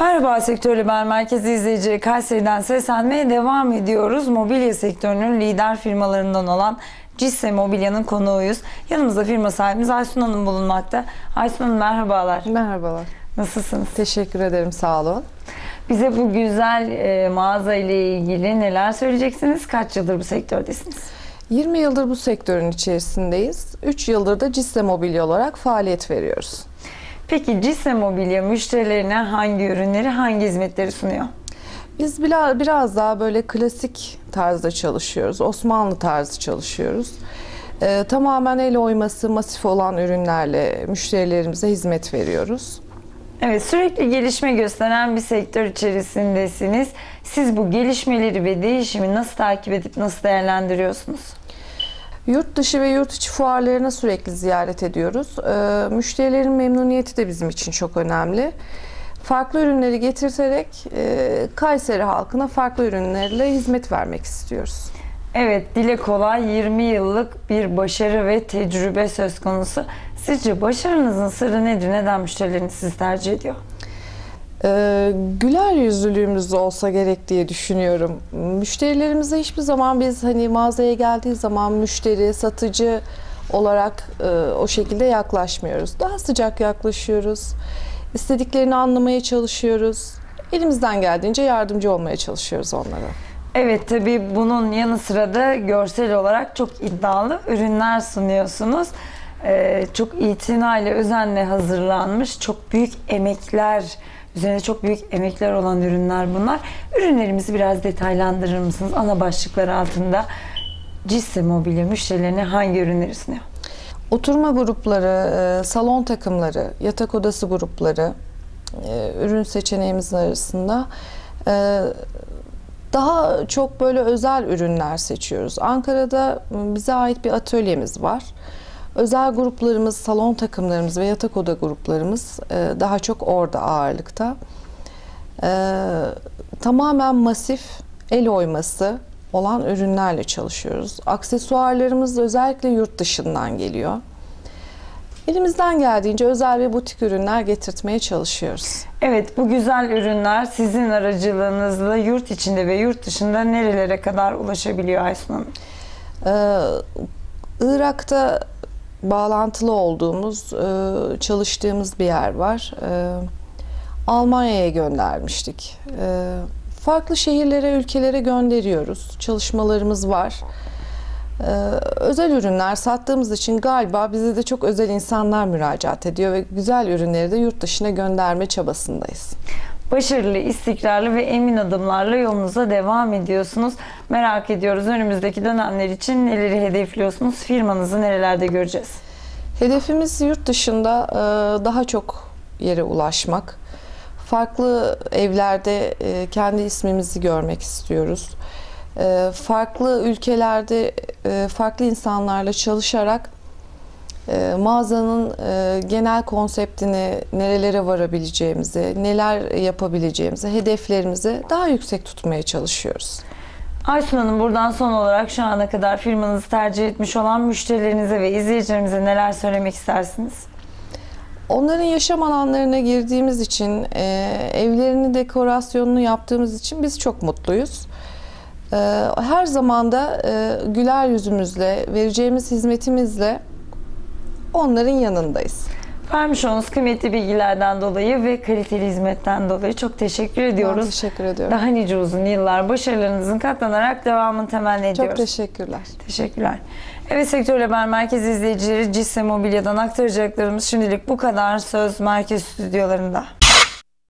Merhaba Sektör Haber Merkezi izleyicileri Kayseri'den seslenmeye devam ediyoruz. Mobilya sektörünün lider firmalarından olan Cisse Mobilya'nın konuğuyuz. Yanımızda firma sahibimiz Aysun Hanım bulunmakta. Aysun Hanım merhabalar. Merhabalar. Nasılsınız? Teşekkür ederim. Sağ olun. Bize bu güzel e, mağaza ile ilgili neler söyleyeceksiniz? Kaç yıldır bu sektördesiniz? 20 yıldır bu sektörün içerisindeyiz. 3 yıldır da Cisse Mobilya olarak faaliyet veriyoruz. Peki Cisse Mobilya müşterilerine hangi ürünleri, hangi hizmetleri sunuyor? Biz bila- biraz daha böyle klasik tarzda çalışıyoruz. Osmanlı tarzı çalışıyoruz. Ee, tamamen el oyması masif olan ürünlerle müşterilerimize hizmet veriyoruz. Evet, sürekli gelişme gösteren bir sektör içerisindesiniz. Siz bu gelişmeleri ve değişimi nasıl takip edip nasıl değerlendiriyorsunuz? Yurt dışı ve yurt içi fuarlarına sürekli ziyaret ediyoruz. Ee, müşterilerin memnuniyeti de bizim için çok önemli. Farklı ürünleri getirterek e, Kayseri halkına farklı ürünlerle hizmet vermek istiyoruz. Evet, dile kolay 20 yıllık bir başarı ve tecrübe söz konusu. Sizce başarınızın sırrı nedir? Neden müşterileriniz sizi tercih ediyor? Ee, güler yüzlülüğümüz olsa gerek diye düşünüyorum. Müşterilerimize hiçbir zaman biz hani mağazaya geldiği zaman müşteri, satıcı olarak e, o şekilde yaklaşmıyoruz. Daha sıcak yaklaşıyoruz. İstediklerini anlamaya çalışıyoruz. Elimizden geldiğince yardımcı olmaya çalışıyoruz onlara. Evet, tabii bunun yanı sıra da görsel olarak çok iddialı ürünler sunuyorsunuz. Ee, çok itinayla, özenle hazırlanmış, çok büyük emekler, üzerine çok büyük emekler olan ürünler bunlar. Ürünlerimizi biraz detaylandırır mısınız? Ana başlıklar altında Cisse Mobilya müşterilerine hangi ürünleri sunuyor? Oturma grupları, e, salon takımları, yatak odası grupları e, ürün seçeneğimizin arasında e, daha çok böyle özel ürünler seçiyoruz. Ankara'da bize ait bir atölyemiz var. Özel gruplarımız, salon takımlarımız ve yatak oda gruplarımız e, daha çok orada ağırlıkta. E, Tamamen masif, el oyması olan ürünlerle çalışıyoruz. Aksesuarlarımız özellikle yurt dışından geliyor. Elimizden geldiğince özel ve butik ürünler getirtmeye çalışıyoruz. Evet, bu güzel ürünler sizin aracılığınızla yurt içinde ve yurt dışında nerelere kadar ulaşabiliyor Aysun Hanım? Ee, Irak'ta bağlantılı olduğumuz, e, çalıştığımız bir yer var. Ee, Almanya'ya göndermiştik. Ee, Farklı şehirlere, ülkelere gönderiyoruz. Çalışmalarımız var. Ee, Özel ürünler sattığımız için galiba bize de çok özel insanlar müracaat ediyor ve güzel ürünleri de yurt dışına gönderme çabasındayız. Başarılı, istikrarlı ve emin adımlarla yolunuza devam ediyorsunuz. Merak ediyoruz önümüzdeki dönemler için neleri hedefliyorsunuz? Firmanızı nerelerde göreceğiz? Hedefimiz yurt dışında e, daha çok yere ulaşmak. Farklı evlerde e, kendi ismimizi görmek istiyoruz. E, Farklı ülkelerde farklı insanlarla çalışarak e, mağazanın e, genel konseptini, nerelere varabileceğimizi, neler yapabileceğimizi, hedeflerimizi daha yüksek tutmaya çalışıyoruz. Aysun Hanım buradan son olarak şu ana kadar firmanızı tercih etmiş olan müşterilerinize ve izleyicilerimize neler söylemek istersiniz? Onların yaşam alanlarına girdiğimiz için, e, evlerini dekorasyonunu yaptığımız için biz çok mutluyuz. E, her zaman da güler yüzümüzle, vereceğimiz hizmetimizle onların yanındayız. Vermiş olduğunuz kıymetli bilgilerden dolayı ve kaliteli hizmetten dolayı çok teşekkür Ben ediyoruz. teşekkür ediyorum. Daha nice uzun yıllar başarılarınızın katlanarak devamını temenni ediyoruz. Çok teşekkürler. Teşekkürler. Evet Sektör Haber Merkezi izleyicileri Cisse Mobilya'dan aktaracaklarımız şimdilik bu kadar. Söz Merkez Stüdyolarında.